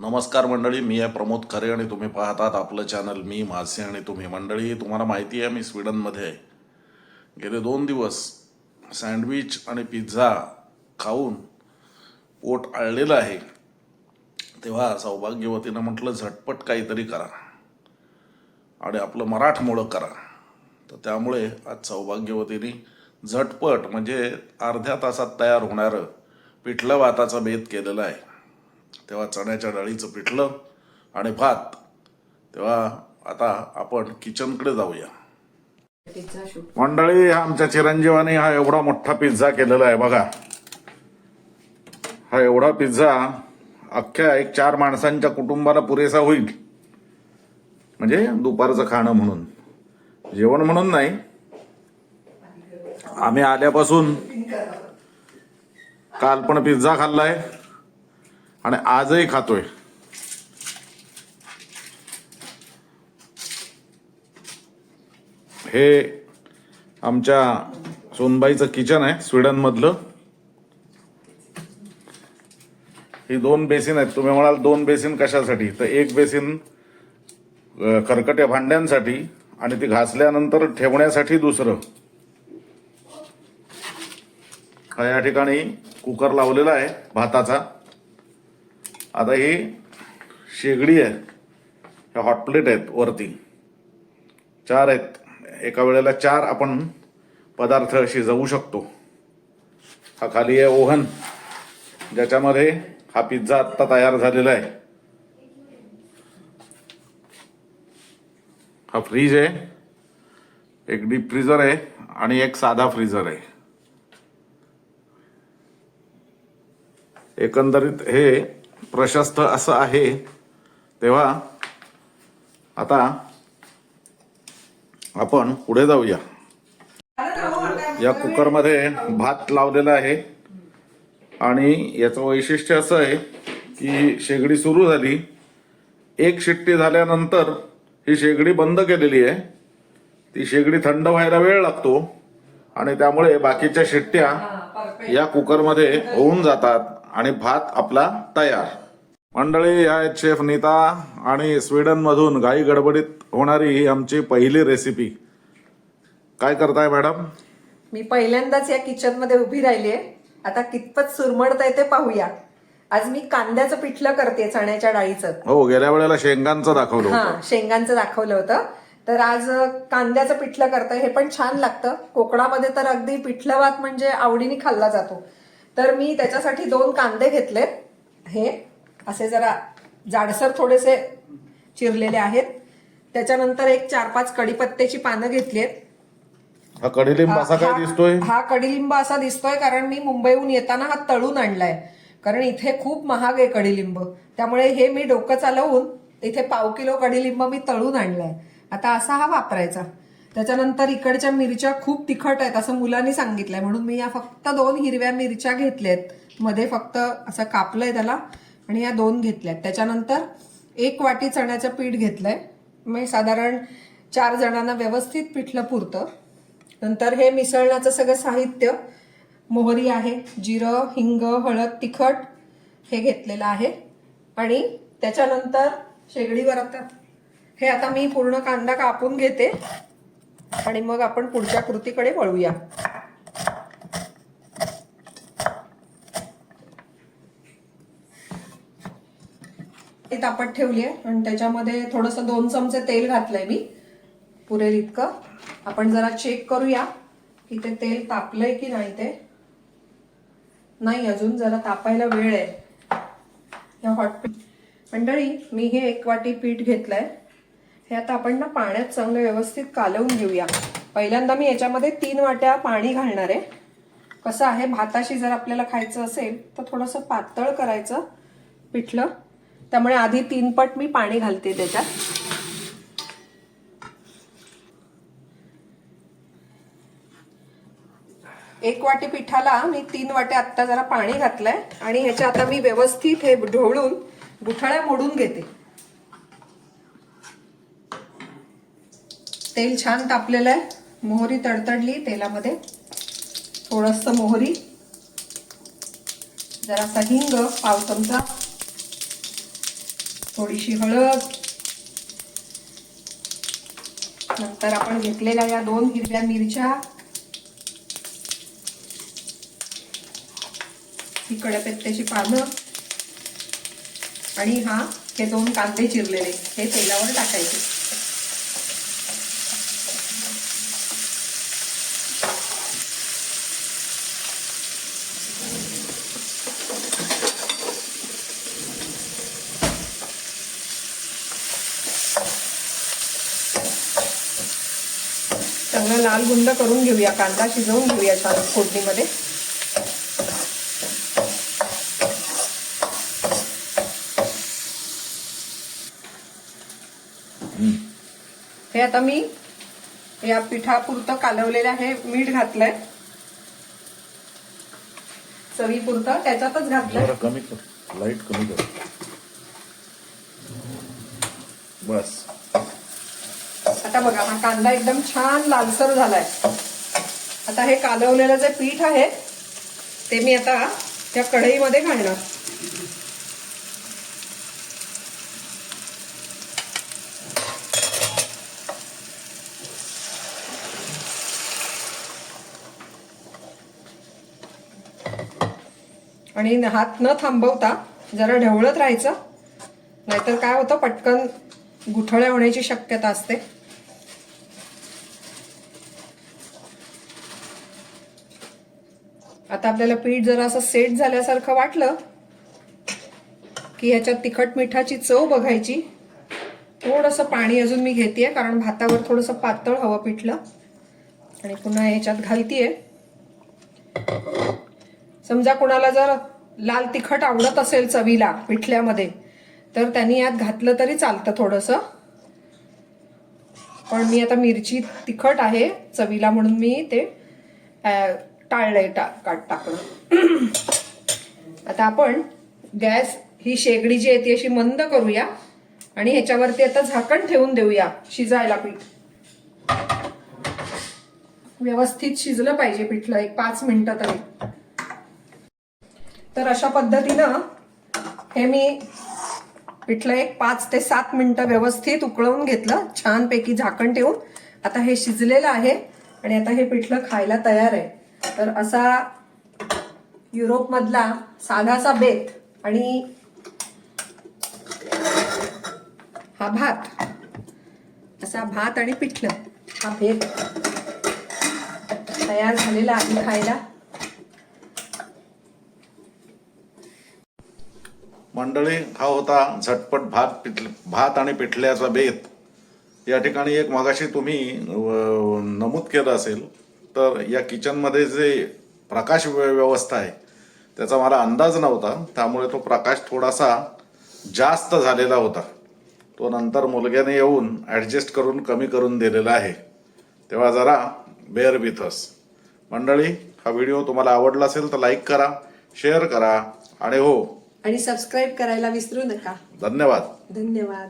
नमस्कार मंडळी मी आहे प्रमोद खरे आणि तुम्ही पाहतात आपलं चॅनल मी माझे आणि तुम्ही मंडळी. तुम्हाला माहिती आहे मी स्वीडनमध्ये आहे. गेले दोन दिवस सँडविच आणि पिझ्झा खाऊन पोट आळलेलं आहे. तेव्हा सौभाग्यवतीनं म्हटलं झटपट काहीतरी करा आणि आपलं मराठमोळं करा. तर त्यामुळे आज सौभाग्यवतीने झटपट म्हणजे अर्ध्या तासात तयार होणारं पिठलं भाताचा बेत केलेला आहे. तेव्हा चण्याच्या डाळीचं पिठलं आणि भात. तेव्हा आता आपण किचनकडे जाऊया. मंडळी हा आमच्या चिरंजीवाने हा एवढा मोठा पिझ्झा केलेला आहे बघा. हा एवढा पिझ्झा अख्ख्या एक चार माणसांच्या कुटुंबाला पुरेसा होईल. म्हणजे दुपारचं खाणं म्हणून. जेवण म्हणून नाही. आम्ही आल्यापासून काल पण पिझ्झा खाल्लाय. आणि आजही खातोय. हे आमच्या सोनबाईचं किचन आहे स्वीडनमधलं. ही दोन बेसिन आहेत. तुम्ही म्हणाल दोन बेसिन कशासाठी? तर एक बेसिन अ, खरकट्या भांड्यांसाठी आणि ती घासल्यानंतर ठेवण्यासाठी दुसरं. या ठिकाणी कुकर लावलेला आहे भाताचा. आता ही शेगडी आहे. ह्या हॉट प्लेट आहेत वरती. चार आहेत. एका वेळेला चार आपण पदार्थ शिजवू शकतो. हा खाली आहे ओव्हन. ज्याच्यामध्ये हा पिझ्झा आत्ता तयार झालेला आहे. हा फ्रीज आहे. एक डीप फ्रीजर आहे आणि एक साधा फ्रीजर आहे. एकंदरीत हे प्रशस्त असं आहे तेव्हा आता आपण पुढे जाऊया. या कुकरमध्ये भात लावलेला आहे आणि याचं वैशिष्ट्य असं आहे की शेगडी सुरू झाली. एक शिट्टी झाल्यानंतर ही शेगडी बंद केलेली आहे. ती शेगडी थंड व्हायला वेळ लागतो आणि त्यामुळे बाकीच्या शिट्ट्या या कुकरमध्ये होऊन जातात. आणि भात आपला तयार. मंडळी या आहेत शेफ नीता आणि स्वीडन मधून घाई गडबडीत होणारी ही आमची पहिली रेसिपी काय करताय मॅडम मी पहिल्यांदाच या किचनमध्ये उभी राहिली आहे आता कितपत सुरमडत आहे ते पाहूया. आज मी कांद्याचं पिठलं करते चण्याच्या डाळीचं. हो गेल्या वेळेला शेंगांचं दाखवलं हा शेंगांचं दाखवलं होतं. तर आज कांद्याचं पिठलं करतंय हे पण छान लागतं. कोकणामध्ये तर अगदी पिठलं भात म्हणजे आवडीने खाल्ला जातो. तर मी त्याच्यासाठी दोन कांदे घेतलेत हे असे जरा जाडसर थोडेसे चिरलेले आहेत. त्याच्यानंतर एक चार पाच कडीपत्त्याची पानं घेतलीत हा कडीलिंब असा काय दिसतोय? हा कडीलिंब असा दिसतोय कारण मी मुंबईहून येताना हा तळून आणलाय. कारण इथे खूप महाग आहे कडीलिंब. त्यामुळे हे मी डोकं चालवून इथे पाव किलो कडीलिंब मी तळून आणलाय. आता असा हा वापरायचा. त्याच्यानंतर इकडच्या मिरच्या खूप तिखट आहेत असं मुलांनी सांगितलंय. म्हणून मी या फक्त दोन हिरव्या मिरच्या घेतल्यात. मध्ये फक्त असं कापलंय त्याला आणि या दोन घेतल्यात. त्याच्यानंतर एक वाटी चण्याचं पीठ घेतलंय. म्हणजे साधारण चार जणांना व्यवस्थित पिठलं पुरतं. नंतर हे मिसळण्याचं सगळं साहित्य मोहरी आहे जिरं हिंग हळद तिखट हे घेतलेलं आहे. आणि त्याच्यानंतर शेगडीवर आता हे आता मी पूर्ण कांदा कापून घेते. आणि मग आपण पुढच्या कृतीकडे वळूया. ते तापत ठेवली आहे आणि त्याच्यामध्ये थोडंसं दोन चमचे तेल घातलंय मी. पुरेल इतकं. आपण जरा चेक करूया की ते तेल तापलंय की नाही ते. नाही अजून जरा तापायला वेळ आहे. हॉट मंडळी मी हे एक वाटी पीठ घेतलंय. हे आता आपण ना पाण्यात चांगलं व्यवस्थित कालवून घेऊया. पहिल्यांदा मी याच्यामध्ये तीन वाट्या पाणी घालणार आहे. कसं आहे भाताशी जर आपल्याला खायचं असेल तर थोडंसं पातळ करायचं पिठलं. त्यामुळे आधी तीन पट मी पाणी घालते त्याच्यात. एक वाटी पिठाला मी तीन वाटे आत्ता जरा पाणी घातलंय आणि ह्याच्या आता मी व्यवस्थित हे ढोळून गुठळ्या मोडून घेते. तेल छान तापलेलं आहे. मोहरी तडतडली तेलामध्ये. थोडंसं मोहरी. जरासा हिंग पाव चमचा. थोडीशी हळद. नंतर आपण घेतलेल्या या दोन हिरव्या मिरच्या. ही कडपत्त्याची पानं. आणि हा हे दोन कांदे चिरलेले. हे तेलावर टाकायचे. चांगला लाल गुंड करून घेऊया कांदा शिजवून घेऊया छान फोडणीमध्ये. हे आता मी या पिठापुरतं कालवलेलं आहे मीठ घातलंय. चवीपुरतं त्याच्यातच घातलंय. जरा कमी कर लाइट कमी कर. बस. आता बघा हा कांदा एकदम छान लालसर झालाय. आता हे कालवलेलं जे पीठ आहे ते मी आता त्या कढईमध्ये घालणार. आणि हात न थांबवता जरा ढवळत राहायचं. नाहीतर काय होतं पटकन गुठळ्या होण्याची शक्यता असते. आता आपल्याला पीठ जरा असं सेट झाल्यासारखं वाटलं की ह्याच्यात तिखट मिठाची चव बघायची. थोडंसं पाणी अजून मी घेते कारण भातावर थोडंसं पातळ हवं पिठलं. आणि पुन्हा ह्याच्यात घालतीये. समजा कोणाला जर लाल तिखट आवडत असेल चवीला पिठल्यामध्ये तर त्यांनी यात घातलं तरी चालतं थोडंसं. पण मी आता मिरची तिखट आहे चवीला म्हणून मी ते टाळलंय टा काट टाकणं. आता आपण गॅस ही शेगडी जी आहे ती अशी मंद करूया आणि ह्याच्यावरती आता झाकण ठेवून देऊया शिजायला पीठ. व्यवस्थित शिजलं पाहिजे पिठलं एक पाच मिनिटं तरी. तर अशा पद्धतीनं हे मी पिठलं एक पाच ते सात मिनिटं व्यवस्थित उकळवून घेतलं छानपैकी झाकण ठेवून. आता हे शिजलेलं आहे आणि आता हे पिठलं खायला तयार आहे. तर असा युरोपमधला साधासा बेत आणि हा भात असा भात आणि पिठलं हा भेद तयार झालेला आहे खायला. मंडळी हा होता झटपट भात पिठ भात आणि पिठल्याचा बेत. या ठिकाणी एक मागाशी तुम्ही नमूद केलं असेल. तर या किचनमध्ये जे प्रकाश व्य- व्यवस्था आहे त्याचा मला अंदाज नव्हता. त्यामुळे तो प्रकाश थोडासा जास्त झालेला होता. तो नंतर मुलग्याने येऊन ॲडजस्ट करून कमी करून दिलेला आहे. तेव्हा जरा बेअर विथस मंडळी हा व्हिडिओ तुम्हाला आवडला असेल तर लाईक करा शेअर करा आणि हो. आणि सबस्क्राईब करायला विसरू नका. धन्यवाद. धन्यवाद.